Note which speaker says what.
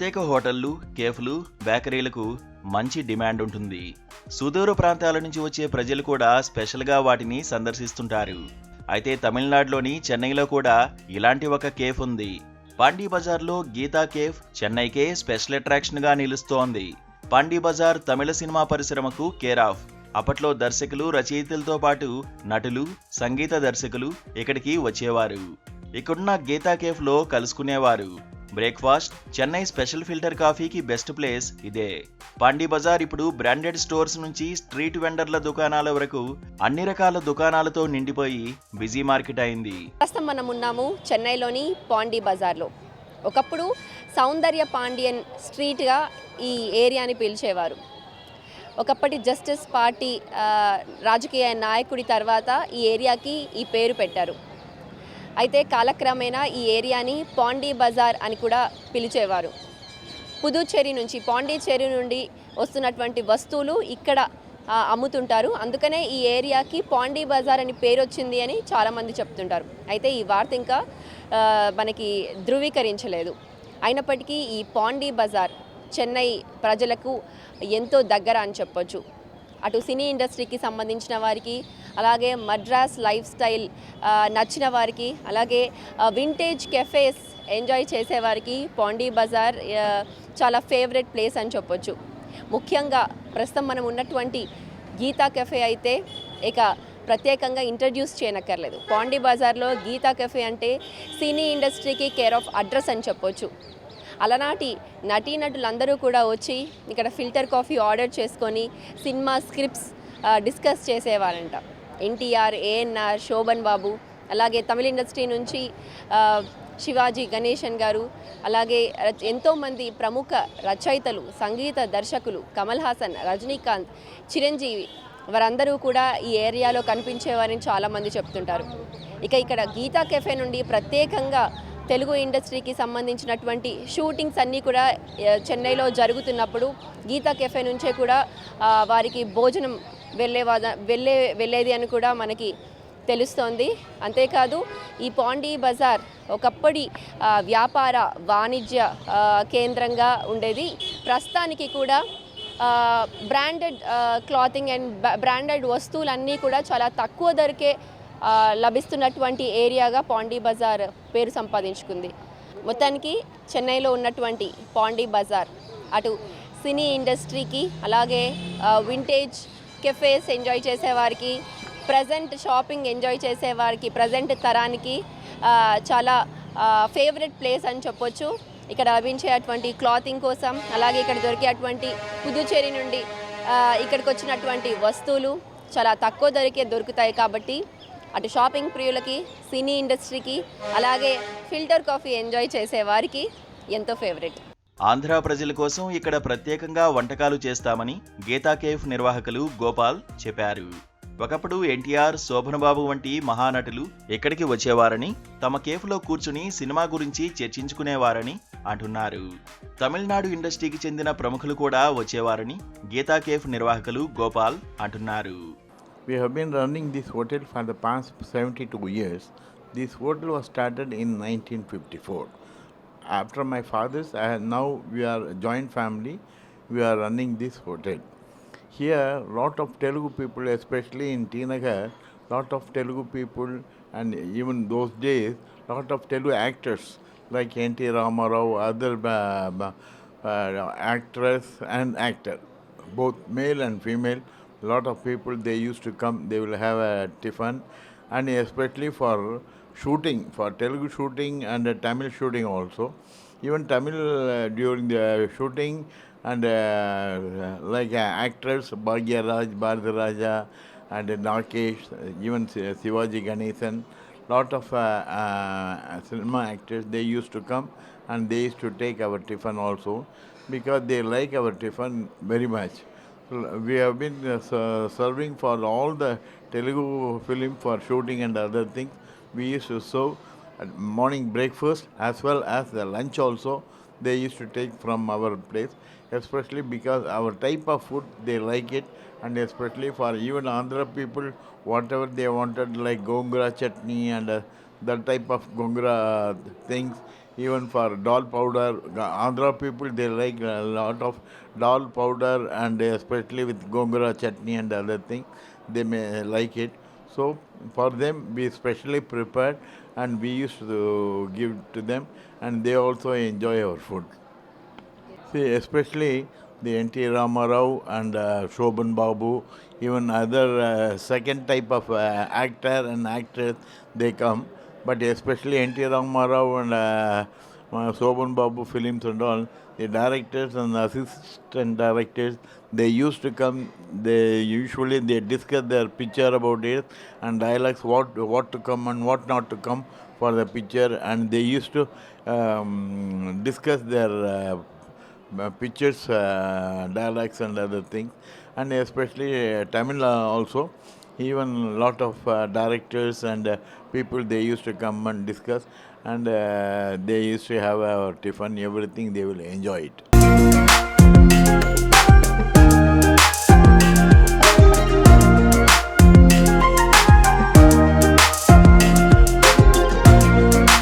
Speaker 1: ప్రత్యేక హోటళ్ళు కేఫ్లు బేకరీలకు మంచి డిమాండ్ ఉంటుంది. సుదూర ప్రాంతాల నుంచి వచ్చే ప్రజలు కూడా స్పెషల్గా వాటిని సందర్శిస్తుంటారు. అయితే తమిళనాడులోని చెన్నైలో కూడా ఇలాంటి ఒక కేఫ్ ఉంది. పాండీ బజార్లో గీతా కేఫ్ చెన్నైకే స్పెషల్ అట్రాక్షన్గా నిలుస్తోంది. పాండీ బజార్ తమిళ సినిమా పరిశ్రమకు కేరాఫ్ అప్పట్లో దర్శకులు రచయితలతో పాటు నటులు సంగీత దర్శకులు ఇక్కడికి వచ్చేవారు. ఇక్కడున్న గీతా కేఫ్లో కలుసుకునేవారు. బ్రేక్ఫాస్ట్ చెన్నై స్పెషల్ ఫిల్టర్ కాఫీకి బెస్ట్ ప్లేస్ ఇదే. పాండీ బజార్ ఇప్పుడు బ్రాండెడ్ స్టోర్స్ నుంచి స్ట్రీట్ వెండర్ల దుకాణాల వరకు అన్ని రకాల దుకాణాలతో నిండిపోయి బిజీ మార్కెట్ అయింది.
Speaker 2: ప్రస్తుతం మనం ఉన్నాము చెన్నైలోని పాండీ బజార్లో. ఒకప్పుడు సౌందర్య పాండియన్ స్ట్రీట్గా ఈ ఏరియాని పిలిచేవారు. ఒకప్పటి జస్టిస్ పార్టీ రాజకీయ నాయకుడి తర్వాత ఈ ఏరియాకి ఈ పేరు పెట్టారు. అయితే కాలక్రమేణా ఈ ఏరియాని పాండీ బజార్ అని కూడా పిలిచేవారు. పుదుచ్చేరి నుంచి పాండిచ్చేరి నుండి వస్తున్నటువంటి వస్తువులు ఇక్కడ అమ్ముతుంటారు. అందుకనే ఈ ఏరియాకి పాండీ బజార్ అని పేరు వచ్చింది అని చాలామంది చెప్తుంటారు. అయితే ఈ వార్త ఇంకా మనకి ధృవీకరించలేదు. అయినప్పటికీ ఈ పాండీ బజార్ చెన్నై ప్రజలకు ఎంతో దగ్గర అని చెప్పొచ్చు. అటు సినీ ఇండస్ట్రీకి సంబంధించిన వారికి అలాగే మద్రాస్ లైఫ్ స్టైల్ నచ్చిన వారికి అలాగే వింటేజ్ కెఫేస్ ఎంజాయ్ చేసేవారికి పాండీ బజార్ చాలా ఫేవరెట్ ప్లేస్ అని చెప్పొచ్చు. ముఖ్యంగా ప్రస్తుతం మనం ఉన్నటువంటి గీతా కెఫే అయితే ఇక ప్రత్యేకంగా ఇంట్రడ్యూస్ చేయనక్కర్లేదు. పాండీ బజార్లో గీతా కెఫే అంటే సినీ ఇండస్ట్రీకి కేర్ ఆఫ్ అడ్రస్ అని చెప్పొచ్చు. అలనాటి నటీనటులందరూ కూడా వచ్చి ఇక్కడ ఫిల్టర్ కాఫీ ఆర్డర్ చేసుకొని సినిమా స్క్రిప్ట్స్ డిస్కస్ చేసేవారంట. ఎన్టీఆర్ ఏఎన్ఆర్ శోభన్ బాబు అలాగే తమిళ ఇండస్ట్రీ నుంచి శివాజీ గణేశన్ గారు అలాగే ఎంతోమంది ప్రముఖ రచయితలు సంగీత దర్శకులు కమల్ హాసన్ రజనీకాంత్ చిరంజీవి వారందరూ కూడా ఈ ఏరియాలో కనిపించేవారని చాలామంది చెప్తుంటారు. ఇక ఇక్కడ గీతా కెఫే నుండి ప్రత్యేకంగా తెలుగు ఇండస్ట్రీకి సంబంధించినటువంటి షూటింగ్స్ అన్నీ కూడా చెన్నైలో జరుగుతున్నప్పుడు గీతా కెఫే నుంచే కూడా వారికి భోజనం వెళ్ళే వెళ్ళే వెళ్ళేది అని కూడా మనకి తెలుస్తోంది. అంతేకాదు ఈ పాండీ బజార్ ఒకప్పటి వ్యాపార వాణిజ్య కేంద్రంగా ఉండేది. ప్రస్తుతానికి కూడా బ్రాండెడ్ క్లాతింగ్ అండ్ బ్రాండెడ్ వస్తువులన్నీ కూడా చాలా తక్కువ ధరకే లభిస్తున్నటువంటి ఏరియాగా పాండీ బజార్ పేరు సంపాదించుకుంది. మొత్తానికి చెన్నైలో ఉన్నటువంటి పాండీ బజార్ అటు సినీ ఇండస్ట్రీకి అలాగే వింటేజ్ కెఫేస్ ఎంజాయ్ చేసేవారికి ప్రజెంట్ షాపింగ్ ఎంజాయ్ చేసేవారికి ప్రజెంట్ తరానికి చాలా ఫేవరెట్ ప్లేస్ అని చెప్పొచ్చు. ఇక్కడ లభించే అటువంటి క్లాతింగ్ కోసం అలాగే ఇక్కడ దొరికే అటువంటి పుదుచ్చేరి నుండి ఇక్కడికి వచ్చినటువంటి వస్తువులు చాలా తక్కువ ధరకే దొరుకుతాయి కాబట్టి అటు షాపింగ్ ప్రియులకి సినీ ఇండస్ట్రీకి అలాగే ఫిల్టర్ కాఫీ ఎంజాయ్ చేసే వారికి ఎంతో ఫేవరెట్
Speaker 1: ఆంధ్ర ప్రజల కోసం ఇక్కడ ప్రత్యేకంగా వంటకాలు చేస్తామని గీతా కేఫ్ నిర్వాహకులు గోపాల్ చెప్పారు ఒకప్పుడు ఎన్టీఆర్ శోభనబాబు వంటి మహానటులు ఇక్కడికి వచ్చేవారని తమ కేఫ్లో కూర్చుని సినిమా గురించి చర్చించుకునేవారని అంటున్నారు తమిళనాడు ఇండస్ట్రీకి చెందిన ప్రముఖులు కూడా వచ్చేవారని గీతా కేఫ్ నిర్వాహకులు గోపాల్ అంటున్నారు
Speaker 3: We have been running this hotel for the past 72 years. This hotel was started in 1954. After my father's, I, now we are a joint family. We are running this hotel. Here, lot of Telugu people, especially in Tinagar, lot of Telugu people, and even those days, lot of Telugu actors like N.T. Ramarao, other uh, uh, actress and actor, both male and female. Lot of people they used to come. They will have a tiffin, and especially for shooting, for Telugu shooting and uh, Tamil shooting also. Even Tamil uh, during the shooting and uh, like uh, actors Bhagya Raj, Bharat Raja, and uh, Narkesh, uh, even Si- Shivaji Ganesan, lot of uh, uh, cinema actors they used to come and they used to take our tiffin also because they like our tiffin very much. We have been uh, serving for all the Telugu film for shooting and other things. We used to serve at morning breakfast as well as the lunch also. They used to take from our place, especially because our type of food they like it, and especially for even Andhra people, whatever they wanted like gongura chutney and uh, that type of gongura things. even for doll powder. Andhra people they like a lot of doll powder and especially with gongura chutney and other thing, they may like it. So for them we specially prepared and we used to give to them and they also enjoy our food. See, especially the N.T. Ramarao and uh, Shobhan Babu, even other uh, second type of uh, actor and actress, they come. But especially N.T. Ramarao and uh, uh, Shobhan Babu films and all, the directors and assistant directors, they used to come. They usually they discuss their picture about it and dialogues, what what to come and what not to come for the picture, and they used to um, discuss their. Uh, pictures, uh, dialects, and other things, and especially uh, Tamil also. Even lot of uh, directors and uh, people they used to come and discuss, and uh, they used to have our tiffin, everything. They will enjoy it.